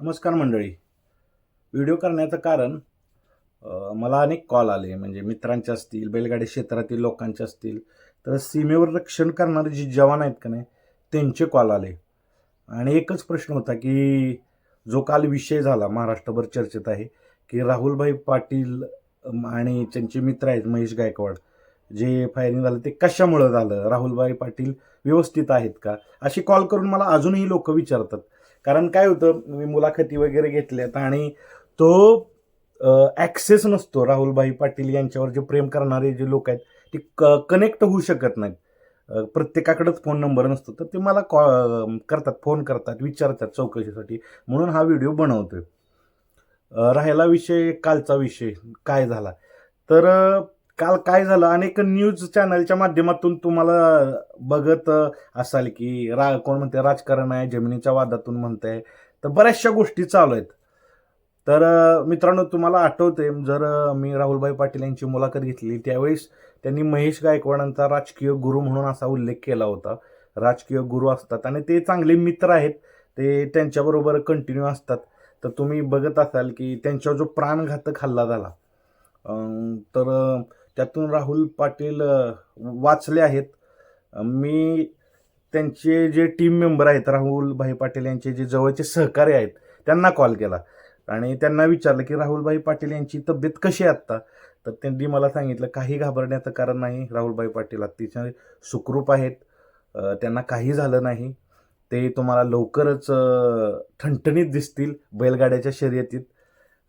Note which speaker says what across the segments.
Speaker 1: नमस्कार मंडळी. व्हिडिओ करण्याचं कारण मला अनेक कॉल आले. म्हणजे मित्रांचे असतील बैलगाडी क्षेत्रातील लोकांचे असतील. तर सीमेवर रक्षण करणारे जे जवान आहेत का नाही त्यांचे कॉल आले. आणि एकच प्रश्न होता की जो काल विषय झाला महाराष्ट्रभर चर्चेत आहे की राहुलभाई पाटील आणि त्यांचे मित्र आहेत महेश गायकवाड जे फायरिंग झालं ते कशामुळं झालं? राहुलभाई पाटील व्यवस्थित आहेत का? अशी कॉल करून मला अजूनही लोक विचारतात. कारण काय होतं मी मुलाखती वगैरे घेतल्यात आणि तो ॲक्सेस नसतो राहुलभाई पाटील यांच्यावर जे प्रेम करणारे जे लोक आहेत ते क कनेक्ट होऊ शकत नाहीत. प्रत्येकाकडेच फोन नंबर नसतो तर ते मला कॉ करतात फोन करतात विचारतात चौकशीसाठी. म्हणून हा व्हिडिओ बनवतोय. राहिला विषय कालचा विषय काय झाला? तर काल काय झालं? अनेक न्यूज चॅनलच्या माध्यमातून तुम्हाला बघत असाल की रा कोण म्हणते राजकारण आहे जमिनीच्या वादातून म्हणताय. तर बऱ्याचशा गोष्टी चालू आहेत. तर मित्रांनो तुम्हाला आठवते जर मी राहुलभाई पाटील यांची मुलाखत घेतली त्यावेळेस त्यांनी महेश गायकवाडांचा राजकीय गुरु म्हणून असा उल्लेख केला होता. राजकीय गुरु असतात आणि ते चांगले मित्र आहेत. ते त्यांच्याबरोबर कंटिन्यू असतात. तर तुम्ही बघत असाल की त्यांच्यावर जो प्राणघातक हल्ला झाला तर त्यातून राहुल पाटील वाचले आहेत. मी त्यांचे जे टीम मेंबर आहेत राहुलभाई पाटील यांचे जे जवळचे सहकारी आहेत त्यांना कॉल केला. आणि त्यांना विचारलं की राहुलभाई पाटील यांची तब्येत कशी आहे आत्ता? तर त्यांनी मला सांगितलं काही घाबरण्याचं कारण नाही. राहुलभाई पाटील अतिशय सुखरूप आहेत. त्यांना काही झालं नाही. ते तुम्हाला लवकरच ठणठणीत दिसतील बैलगाड्याच्या शर्यतीत.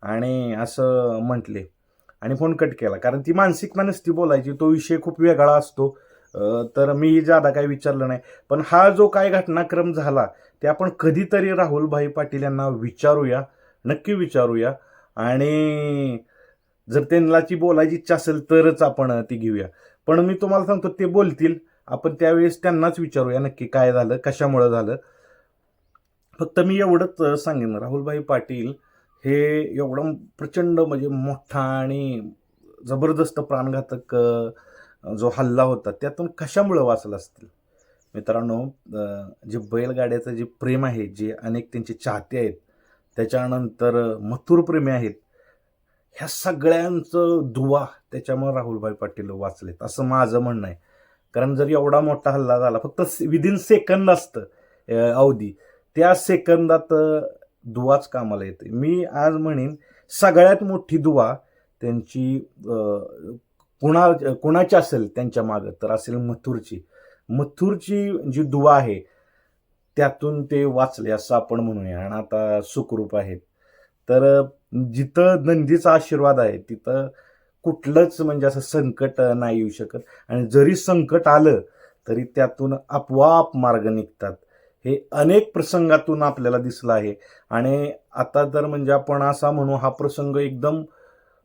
Speaker 1: आणि असं म्हटले. आणि फोन कट केला. कारण ती मानसिकता नसती बोलायची तो विषय खूप वेगळा असतो. तर मी जादा काही विचारलं नाही. पण हा जो काय घटनाक्रम झाला ते आपण कधीतरी राहुलभाई पाटील यांना विचारूया नक्की विचारूया. आणि जर त्यांना ती बोलायची इच्छा असेल तरच आपण ती घेऊया. पण मी तुम्हाला सांगतो ते बोलतील. आपण त्यावेळेस त्यांनाच विचारूया नक्की काय झालं कशामुळं झालं. फक्त मी एवढंच सांगेन. राहुलभाई पाटील हे एवढं प्रचंड म्हणजे मोठा आणि जबरदस्त प्राणघातक जो हल्ला होता त्यातून कशामुळं वाचलं असतील? मित्रांनो जे बैलगाड्याचं जे प्रेम आहे जे अनेक त्यांचे चाहते आहेत त्याच्यानंतर मथुर प्रेमी आहेत ह्या सगळ्यांचं दुवा त्याच्यामुळे राहुलभाई पाटील वाचलेत असं माझं म्हणणं आहे. कारण जर एवढा मोठा हल्ला झाला फक्त विदिन सेकंद असतं अवधी. त्या सेकंदात दुवाच कामाला येते मी आज म्हणेन सगळ्यात मोठी दुवा त्यांची कुणा कुणाची असेल त्यांच्या मागं तर असेल मथुरची. मथुरची जी दुवा आहे त्यातून ते वाचले असं आपण म्हणूया. आणि आता सुखरूप आहेत. तर जिथं नंदीचा आशीर्वाद आहे तिथं कुठलंच म्हणजे असं संकट नाही येऊ शकत. आणि जरी संकट आलं तरी त्यातून आपोआप मार्ग निघतात. हे अनेक प्रसंगातून आपल्याला दिसलं आहे. आणि आता तर म्हणजे आपण असा म्हणू हा प्रसंग एकदम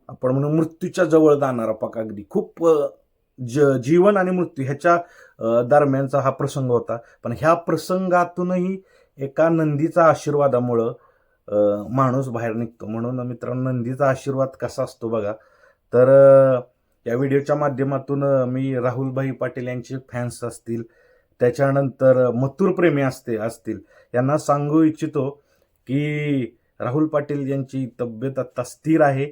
Speaker 1: आपण म्हणू मृत्यूच्या जवळ जाणारा पाक अगदी. खूप ज जीवन आणि मृत्यू ह्याच्या दरम्यानचा हा प्रसंग होता. पण ह्या प्रसंगातूनही एका नंदीचा आशीर्वादामुळं माणूस बाहेर निघतो. म्हणून मित्रांनो नंदीचा आशीर्वाद कसा असतो बघा. तर या व्हिडिओच्या माध्यमातून मी राहुलभाई पाटील यांचे फॅन्स असतील त्याच्यानंतर मथुर प्रेमी असते असतील. यांना सांगू इच्छितो की राहुल पाटील यांची तब्येत आता स्थिर आहे.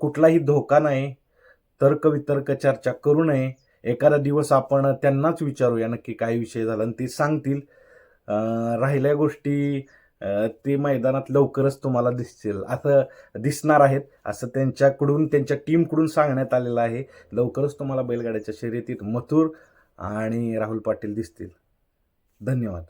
Speaker 1: कुठलाही धोका नाही. तर्कवितर्क चर्चा करू नये. एखादा दिवस आपण त्यांनाच विचारूया नक्की काय विषय झाला आणि ते सांगतील. राहिल्या गोष्टी ते मैदानात लवकरच तुम्हाला दिसतील. असं दिसणार आहेत. असं त्यांच्याकडून त्यांच्या टीमकडून सांगण्यात आलेलं आहे. लवकरच तुम्हाला बैलगाड्याच्या शर्यतीत मथुर आणि राहुल पाटील दिसतील. धन्यवाद.